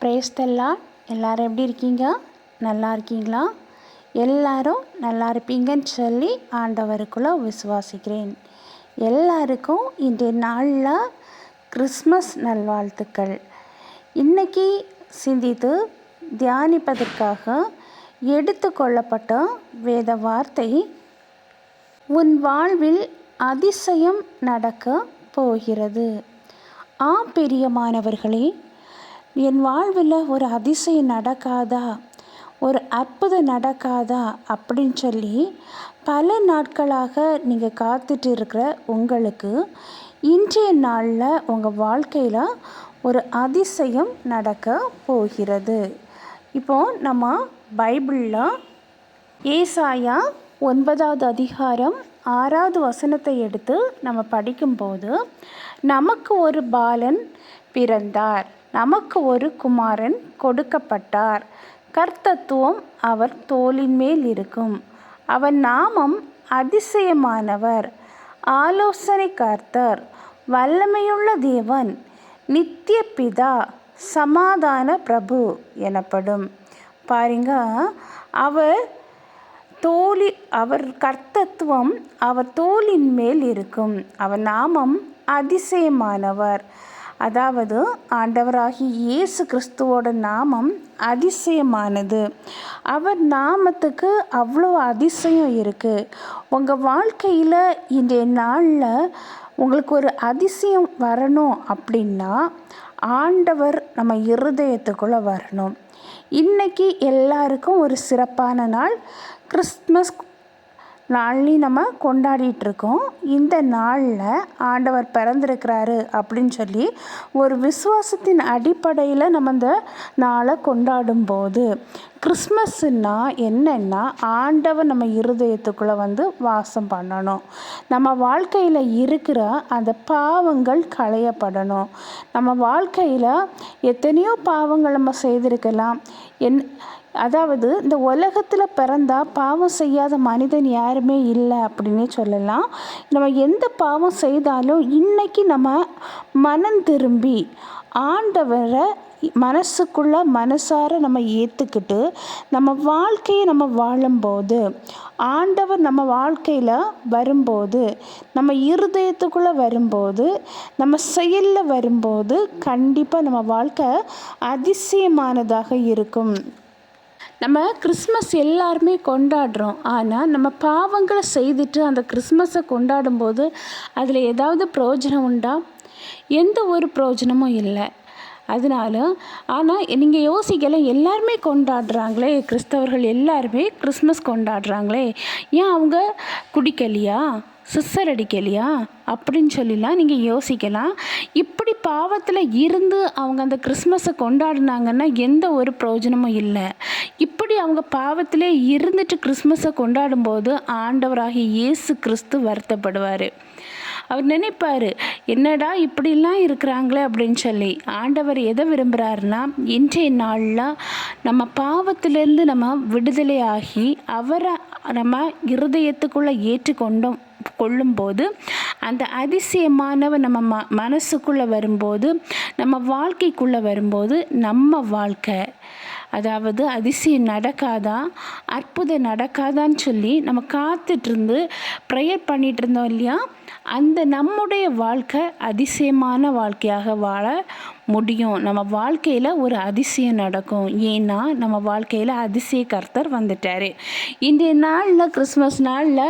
பிரேஸ்தல்லா எல்லோரும் எப்படி இருக்கீங்க? நல்லா இருக்கீங்களா? எல்லாரும் நல்லா இருப்பீங்கன்னு சொல்லி ஆண்டவருக்குள்ளே விசுவாசிக்கிறேன். எல்லாருக்கும் இன்றைய நாளில் கிறிஸ்மஸ் நல்வாழ்த்துக்கள். இன்றைக்கி சிந்தித்து தியானிப்பதற்காக எடுத்துக்கொள்ளப்பட்ட வேத வார்த்தை உன் வாழ்வில் அதிசயம் நடக்க போகிறது. ஆ பிரியமானவர்களே என் வாழ்வில் ஒரு அதிசயம் நடக்காதா? ஒரு அற்புதம் நடக்காதா? அப்படின்னு சொல்லி பல நாட்களாக நீங்கள் காத்துட்டு இருக்கிற உங்களுக்கு இன்றைய நாளில் உங்கள் வாழ்க்கையில் ஒரு அதிசயம் நடக்க போகிறது. இப்போது நம்ம பைபிளில் ஏசாயா ஒன்பதாவது அதிகாரம் ஆறாவது வசனத்தை எடுத்து நம்ம படிக்கும்போது நமக்கு ஒரு பாலன் பிறந்தார். நமக்கு ஒரு குமாரன் கொடுக்கப்பட்டார். கர்த்தத்துவம் அவர் தோளின் மேல் இருக்கும். அவன் நாமம் அதிசயமானவர். ஆலோசனை கர்த்தர் வல்லமையுள்ள தேவன் நித்திய பிதா சமாதான பிரபு எனப்படும். பாருங்க அவர் தோழி அவர் கர்த்தத்துவம் அவர் தோளின் மேல் இருக்கும். அவர் நாமம் அதிசயமானவர். அதாவது ஆண்டவராகி இயேசு கிறிஸ்துவோட நாமம் அதிசயமானது. அவர் நாமத்துக்கு அவ்வளோ அதிசயம் இருக்குது உங்கள் வாழ்க்கையில் இன்றைய நாளில் உங்களுக்கு ஒரு அதிசயம் வரணும் அப்படின்னா ஆண்டவர் நம்ம இருதயத்துக்குள்ளே வரணும். இன்றைக்கி எல்லாருக்கும் ஒரு சிறப்பான நாள். கிறிஸ்மஸ் நாள்லையும் நம்ம கொண்டாடிட்டுருக்கோம். இந்த நாளில் ஆண்டவர் பிறந்திருக்கிறாரு அப்படின்னு சொல்லி ஒரு விசுவாசத்தின் அடிப்படையில் நம்ம இந்த நாளை கொண்டாடும் போது கிறிஸ்மஸ்னா என்னென்னா ஆண்டவர் நம்ம இருதயத்துக்குள்ளே வந்து வாசம் பண்ணணும். நம்ம வாழ்க்கையில் இருக்கிற அந்த பாவங்கள் களையப்படணும். நம்ம வாழ்க்கையில் எத்தனையோ பாவங்கள் நம்ம செய்திருக்கலாம். என் அதாவது இந்த உலகத்தில் பிறந்தா பாவம் செய்யாத மனிதன் யாருமே இல்லை அப்படின்னே சொல்லலாம். நம்ம எந்த பாவம் செய்தாலும் இன்னைக்கு நம்ம மனம் திரும்பி ஆண்டவரை மனசுக்குள்ள மனசார நம்ம ஏற்றுக்கிட்டு நம்ம வாழ்க்கையை நம்ம வாழும்போது ஆண்டவர் நம்ம வாழ்க்கையில் வரும்போது நம்ம இருதயத்துக்குள்ளே வரும்போது நம்ம செயலில் வரும்போது கண்டிப்பாக நம்ம வாழ்க்கை அதிசயமானதாக இருக்கும். நம்ம கிறிஸ்மஸ் எல்லாருமே கொண்டாடுறோம். ஆனால் நம்ம பாவங்களை செய்துட்டு அந்த கிறிஸ்மஸை கொண்டாடும்போது அதில் ஏதாவது பிரயோஜனம் உண்டா? எந்த ஒரு பிரயோஜனமும் இல்லை. அதனால ஆனால் நீங்கள் யோசிக்கலாம் எல்லாருமே கொண்டாடுறாங்களே கிறிஸ்தவர்கள் எல்லாருமே கிறிஸ்மஸ் கொண்டாடுறாங்களே ஏன் அவங்க குடிக்கலையா சிஸ்டர் அடிக்கலையா அப்படின்னு சொல்லிலாம் நீங்கள் யோசிக்கலாம். இப்படி பாவத்தில் இருந்து அவங்க அந்த கிறிஸ்மஸை கொண்டாடினாங்கன்னா எந்த ஒரு பிரயோஜனமும் இல்லை. இப்படி அவங்க பாவத்திலே இருந்துட்டு கிறிஸ்மஸை கொண்டாடும்போது ஆண்டவராகிய இயேசு கிறிஸ்து வருத்தப்படுவார். அவர் நினைப்பார் என்னடா இப்படிலாம் இருக்கிறாங்களே? அப்படின்னு சொல்லி. ஆண்டவர் எதை விரும்புகிறாருன்னா இன்றைய நாளில் நம்ம பாவத்திலேருந்து நம்ம விடுதலை ஆகி அவரை நம்ம இருதயத்துக்குள்ளே ஏற்றுக்கொண்டோம் கொள்ளும்போது அந்த அதிசயமானவர் நம்ம ம மனசுக்குள்ளே வரும்போது நம்ம வாழ்க்கைக்குள்ளே வரும்போது நம்ம வாழ்க்கை அதாவது அதிசயம் நடக்காதா? அற்புதம் நடக்காதான்னு சொல்லி நம்ம காத்துட்ருந்து ப்ரேயர் பண்ணிகிட்டு இருந்தோம் இல்லையா? அந்த நம்முடைய வாழ்க்கை அதிசயமான வாழ்க்கையாக வாழ முடியும். நம்ம வாழ்க்கையில் ஒரு அதிசயம் நடக்கும். ஏன்னா நம்ம வாழ்க்கையில் அதிசய கர்த்தர் வந்துட்டார். இன்றைய நாளில் கிறிஸ்மஸ் நாளில்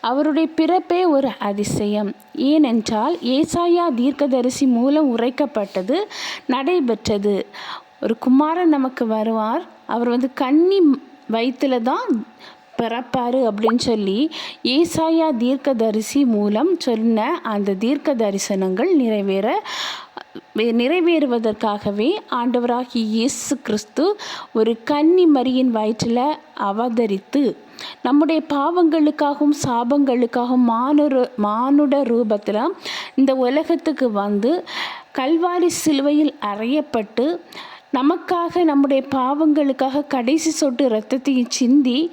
அவருடைய பிறப்பே ஒரு அதிசயம். ஏனென்றால் ஏசாயா தீர்க்கதரிசி மூலம் உரைக்கப்பட்டது நடைபெற்றது. ஒரு குமாரன் நமக்கு வருவார். அவர் வந்து கன்னி வயிற்றில் தான் பிறப்பார் அப்படின்னு சொல்லி ஏசாயா தீர்க்கதரிசி மூலம் சொன்ன அந்த தீர்க்க தரிசனங்கள் நிறைவேற நிறைவேறுவதற்காகவே ஆண்டவராகி இயேசு கிறிஸ்து ஒரு கன்னி மரியின் வயிற்றில் அவதரித்து நம்முடைய பாவங்களுக்காகவும் சாபங்களுக்காகவும் மானுரு மானுட ரூபத்தில் இந்த உலகத்துக்கு வந்து கல்வாரி சிலுவையில் அறையப்பட்டு நமக்காக நம்முடைய பாவங்களுக்காக கடைசி சொட்டு ரத்தத்தையும் சிந்தி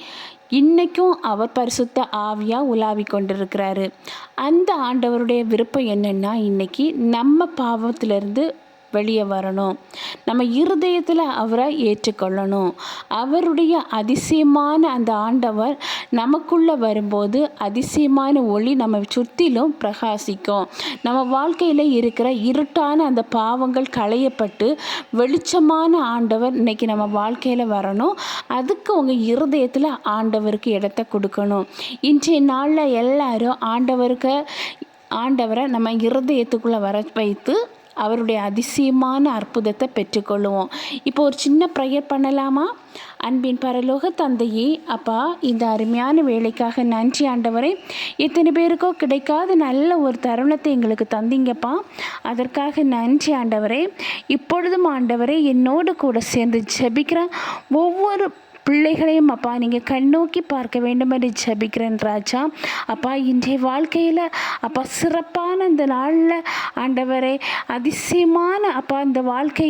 இன்றைக்கும் அவர் பரிசுத்த ஆவியாக உலாவி கொண்டிருக்கிறாரு. அந்த ஆண்டவருடைய விருப்பம் என்னென்னா இன்றைக்கி நம்ம பாவத்திலிருந்து வெளியே வரணும். நம்ம இருதயத்தில் அவரை ஏற்றுக்கொள்ளணும். அவருடைய அதிசயமான அந்த ஆண்டவர் நமக்குள்ளே வரும்போது அதிசயமான ஒளி நம்ம சுற்றிலும் பிரகாசிக்கும். நம்ம வாழ்க்கையில் இருக்கிற இருட்டான அந்த பாவங்கள் களையப்பட்டு வெளிச்சமான ஆண்டவர் இன்னைக்கு நம்ம வாழ்க்கையில் வரணும். அதுக்கு உங்கள் இருதயத்தில் ஆண்டவருக்கு இடத்த கொடுக்கணும். இன்றைய நாளில் எல்லாரும் ஆண்டவருக்கு ஆண்டவரை நம்ம இருதயத்துக்குள்ளே வர வைத்து அவருடைய அதிசயமான அற்புதத்தை பெற்றுக்கொள்ளுவோம். இப்போ ஒரு சின்ன ப்ரேயர் பண்ணலாமா? அன்பின் பரலோக தந்தையே அப்பா இந்த அருமையான வேலைக்காக நன்றி ஆண்டவரே. எத்தனை பேருக்கோ கிடைக்காத நல்ல ஒரு தருணத்தை எங்களுக்கு தந்தீங்கப்பா. அதற்காக நன்றி ஆண்டவரே. இப்பொழுதும் ஆண்டவரே என்னோடு கூட சேர்ந்து ஜெபிக்கிற ஒவ்வொரு பிள்ளைகளையும் அப்பா நீங்கள் கண்ணோக்கி பார்க்க வேண்டும் என்று ஜபிக்கிறேன் ராஜா. அப்பா இன்றைய வாழ்க்கையில் அப்பா சிறப்பான இந்த நாளில் ஆண்டவரே அதிசயமான அப்பா இந்த வாழ்க்கை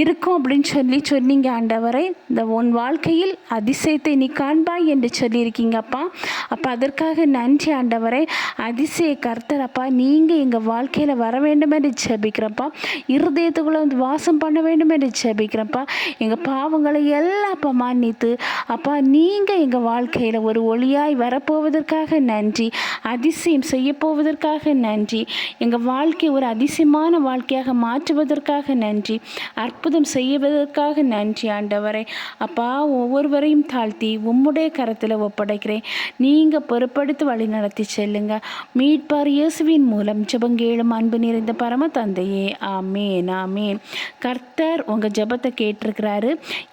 இருக்கும் அப்படின்னு சொல்லி சொன்னீங்க ஆண்டவரை. இந்த உன் வாழ்க்கையில் அதிசயத்தை நீ காண்பாய் என்று சொல்லியிருக்கீங்க அப்பா. அப்போ அதற்காக நன்றி ஆண்டவரை. அதிசய கர்த்தர் அப்பா நீங்கள் எங்கள் வாழ்க்கையில் வர வேண்டும் என்று ஜபிக்கிறப்பா இருதயத்துக்குள்ளே வந்து வாசம் பண்ண வேண்டும் என்று ஜபிக்கிறப்பா எங்கள் பாவங்களை எல்லாம் அப்பா மன்னித்து அப்பா நீங்கள் எங்கள் வாழ்க்கையில் ஒரு ஒளியாய் வரப்போவதற்காக நன்றி. அதிசயம் செய்யப்போவதற்காக நன்றி. எங்கள் வாழ்க்கை ஒரு அதிசயமான வாழ்க்கையாக மாற்றுவதற்காக நன்றி. அற்புதம் செய்வதற்காக நன்றி ஆண்டவரை. அப்பா ஒவ்வொருவரையும் தாழ்த்தி உம்முடைய கரத்தில் ஒப்படைக்கிறேன். நீங்கள் பொறுப்படுத்தி வழி நடத்தி செல்லுங்க. மீட்பார் இயேசுவின் மூலம் ஜபங்கேளும் அன்பு நிறைந்த பரம தந்தையே. ஆமேன் ஆமேன். கர்த்தர் உங்கள் ஜபத்தை கேட்டிருக்கிறாரு.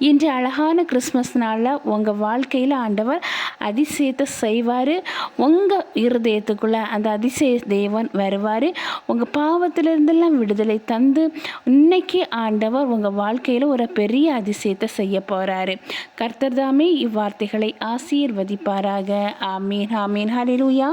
இன்று அழகான கிறிஸ்மஸ் நாளில் உங்கள் வாழ்க்கையில் ஆண்டவர் அதிசயத்தை செய்வார். உங்கள் இருதயத்துக்குள்ளே அந்த அதிசய தேவன் வருவார். உங்கள் பாவத்திலிருந்தெல்லாம் விடுதலை தந்து இன்னைக்கு ஆண்டவர் உங்கள் வாழ்க்கையில் ஒரு பெரிய அதிசயத்தை செய்ய போகிறார் கர்த்தர் தாமே இவ்வார்த்தைகளை ஆசீர்வதிப்பாராக. ஆமீன் ஆமீன். ஹலிலூயா